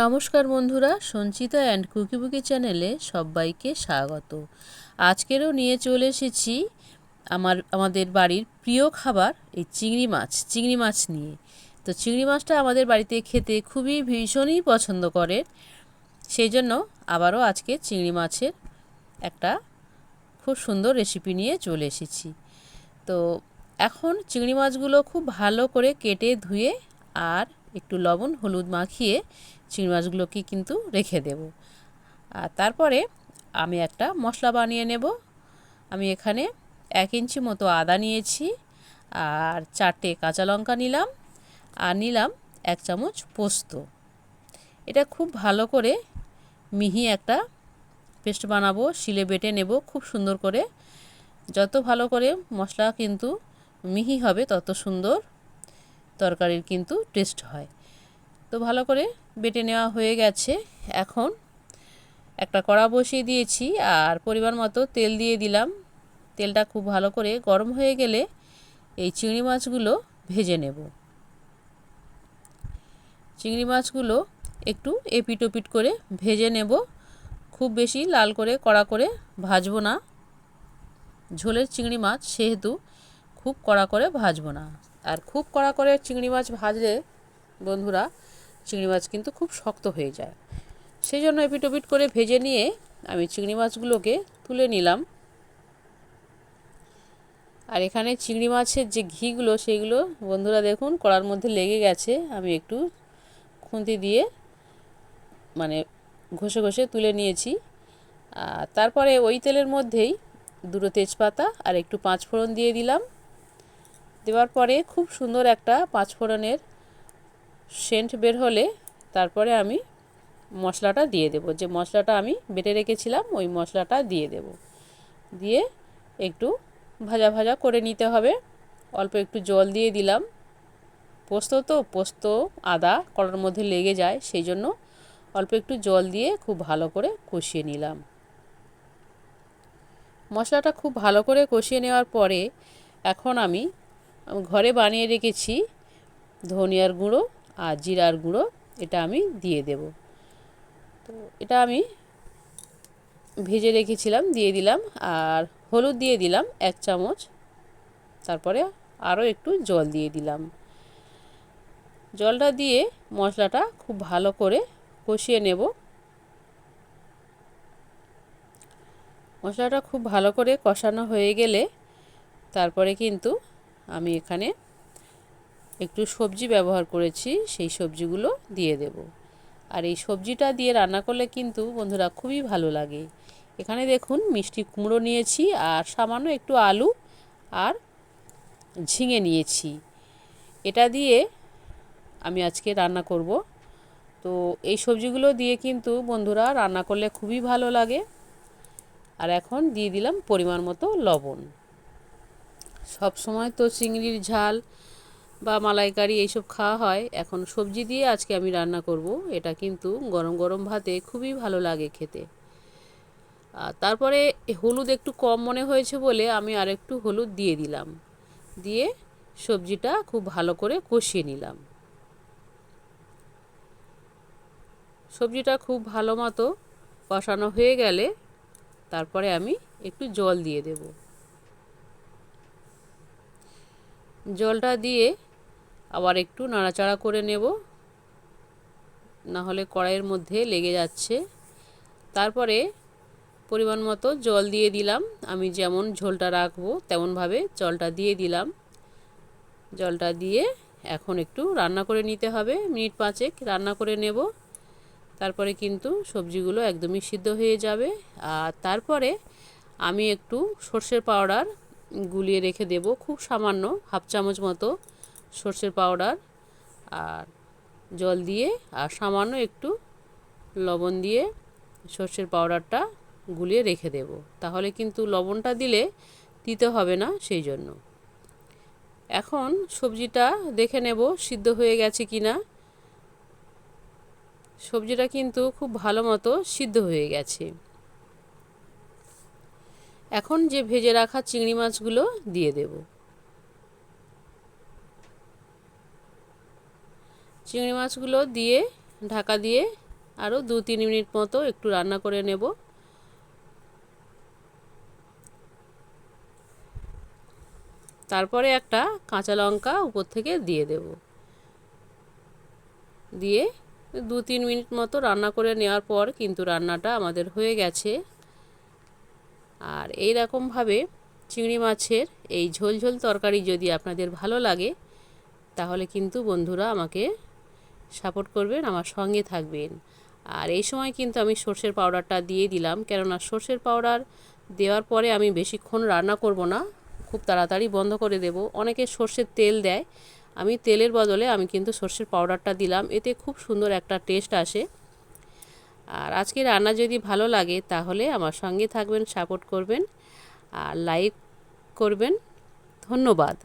নমস্কার বন্ধুরা, সঞ্চিতা অ্যান্ড কুকিবুকি চ্যানেলে সবাইকে স্বাগত। আজকেরও নিয়ে চলে এসেছি আমার, আমাদের বাড়ির প্রিয় খাবার, এই চিংড়ি মাছ চিংড়ি মাছ নিয়ে। তো চিংড়ি মাছটা আমাদের বাড়িতে খেতে খুবই ভীষণই পছন্দ করে। সেই জন্য আবারও আজকে চিংড়ি মাছের একটা খুব সুন্দর রেসিপি নিয়ে চলে এসেছি। তো এখন চিংড়ি মাছগুলো খুব ভালো করে কেটে ধুয়ে আর একটু লবণ, হলুদ মাখিয়ে চিংড়ি মাছগুলোকে কিন্তু রেখে দেব। আর তারপরে আমি একটা মশলা বানিয়ে নেব। আমি এখানে এক ইঞ্চি মতো আদা নিয়েছি আর চারটে কাঁচা লঙ্কা নিলাম আর নিলাম এক চামচ পোস্ত। এটা খুব ভালো করে মিহি একটা পেস্ট বানাবো, শিলে বেটে নেব খুব সুন্দর করে। যত ভালো করে মশলা কিন্তু মিহি হবে, তত সুন্দর তরকারির কিন্তু টেস্ট হয়। তো ভালো করে বেটে নেওয়া হয়ে গেছে। এখন একটা কড়া বসিয়ে দিয়েছি আর পরিমাণ মতো তেল দিয়ে দিলাম। তেলটা খুব ভালো করে গরম হয়ে গেলে এই চিংড়ি মাছগুলো ভেজে নেব। চিংড়ি মাছগুলো একটু এপিট ওপিট করে ভেজে নেব। খুব বেশি লাল করে, কড়া করে ভাজবো না। ঝোলের চিংড়ি মাছ সেহেতু খুব কড়া করে ভাজবো না। আর খুব কড়া করে চিংড়ি মাছ ভাজলে, বন্ধুরা চিংড়ি মাছ কিন্তু খুব শক্ত হয়ে যায়। সেই জন্য এপিট ওপিট করে ভেজে নিয়ে আমি চিংড়ি মাছগুলোকে তুলে নিলাম। আর এখানে চিংড়ি মাছের যে ঘিগুলো সেইগুলো বন্ধুরা দেখুন কড়ার মধ্যে লেগে গেছে। আমি একটু খুন্তি দিয়ে মানে ঘষে ঘষে তুলে নিয়েছি। তারপরে ওই তেলের মধ্যেই দুটো তেজপাতা আর একটু পাঁচফোড়ন দিয়ে দিলাম। দেওয়ার পরে খুব সুন্দর একটা পাঁচফোড়নের সেন্ট বের হলে তারপরে আমি মশলাটা দিয়ে দেব। যে মশলাটা আমি বেটে রেখেছিলাম, ওই মশলাটা দিয়ে দেব। দিয়ে একটু ভাজা ভাজা করে নিতে হবে। অল্প একটু জল দিয়ে দিলাম। পোস্ত তো, পোস্ত, আদা কড়ার মধ্যে লেগে যায়, সেই জন্য অল্প একটু জল দিয়ে খুব ভালো করে কষিয়ে নিলাম। মশলাটা খুব ভালো করে কষিয়ে নেওয়ার পরে এখন আমি ঘরে বানিয়ে রেখেছি ধনিয়ার গুঁড়ো আর জিরার গুঁড়ো এটা আমি দিয়ে দেব। তো এটা আমি ভেজে রেখেছিলাম, দিয়ে দিলাম আর হলুদ দিয়ে দিলাম এক চামচ। তারপরে আরও একটু জল দিয়ে দিলাম। জলটা দিয়ে মশলাটা খুব ভালো করে কষিয়ে নেব। মশলাটা খুব ভালো করে কষানো হয়ে গেলে তারপরে কিন্তু আমি এখানে একটু সবজি ব্যবহার করেছি, সেই সবজিগুলো দিয়ে দেব। আর এই সবজিটা দিয়ে রান্না করলে কিন্তু বন্ধুরা খুবই ভালো লাগে। এখানে দেখুন মিষ্টি কুমড়ো নিয়েছি আর সামান্য একটু আলু আর ঝিঙে নিয়েছি। এটা দিয়ে আমি আজকে রান্না করব। তো এই সবজিগুলো দিয়ে কিন্তু বন্ধুরা রান্না করলে খুবই ভালো লাগে। আর এখন দিয়ে দিলাম পরিমাণ মতো লবণ। সব সময় তো চিংড়ির ঝাল বা মালাইকারি এইসব খাওয়া হয়। এখন সবজি দিয়ে আজকে আমি রান্না করব। এটা কিন্তু গরম গরম ভাতে খুবই ভালো লাগে খেতে। তারপরে হলুদ একটু কম মনে হয়েছে বলে আমি আর একটু হলুদ দিয়ে দিলাম। দিয়ে সবজিটা খুব ভালো করে কষিয়ে নিলাম। সবজিটা খুব ভালো মতো কষানো হয়ে গেলে তারপরে আমি একটু জল দিয়ে দেব। জলটা দিয়ে আবার একটু নাড়াচাড়া করে নেব। না হলে কড়াইয়ের মধ্যে লেগে যাচ্ছে। তারপরে পরিমাণ মতো জল দিয়ে দিলাম। আমি যেমন ঝোলটা রাখব, তেমনভাবে জলটা দিয়ে দিলাম। জলটা দিয়ে এখন একটু রান্না করে নিতে হবে। মিনিট পাঁচেক রান্না করে নেব। তারপরে কিন্তু সবজিগুলো একদমই সিদ্ধ হয়ে যাবে। আর তারপরে আমি একটু সর্ষের পাউডার গুলিয়ে রেখে দেব। খুব সামান্য হাফ চামচ মতো। সর্ষের পাউডার আর জল দিয়ে আর সামান্য একটু লবণ দিয়ে সর্ষের পাউডারটা গুলিয়ে রেখে দেব। তাহলে কিন্তু লবণটা দিলে দিতে হবে না সেই জন্য। এখন সবজিটা দেখে নেব সিদ্ধ হয়ে গেছে কি না। সবজিটা কিন্তু খুব ভালো মতো সিদ্ধ হয়ে গেছে। এখন যে ভেজে রাখা চিংড়ি মাছগুলো দিয়ে দেব। চিংড়ি মাছগুলো দিয়ে, ঢাকা দিয়ে আরও দু তিন মিনিট মতো একটু রান্না করে নেব। তারপরে একটা কাঁচা লঙ্কা উপর থেকে দিয়ে দেব। দিয়ে দু তিন মিনিট মতো রান্না করে নেওয়ার পর কিন্তু রান্নাটা আমাদের হয়ে গেছে। আর এই রকমভাবে চিংড়ি মাছের এই ঝোল ঝোল তরকারি যদি আপনাদের ভালো লাগে, তাহলে কিন্তু বন্ধুরা আমাকে সাপোর্ট করবেন, আমার সঙ্গে থাকবেন। আর এই সময় কিন্তু আমি সর্ষের পাউডারটা দিয়ে দিলাম। কেননা সর্ষের পাউডার দেওয়ার পরে আমি বেশিক্ষণ রান্না করব না। খুব তাড়াতাড়ি বন্ধ করে দেব। অনেকে সর্ষের তেল দেয়। আমি তেলের বদলে আমি কিন্তু সর্ষের পাউডারটা দিলাম। এতে খুব সুন্দর একটা টেস্ট আসে। আর আজকে রান্না যদি ভালো লাগে, তাহলে আমার সঙ্গে থাকবেন সাপোর্ট করবেন, আর লাইক করবেন। ধন্যবাদ।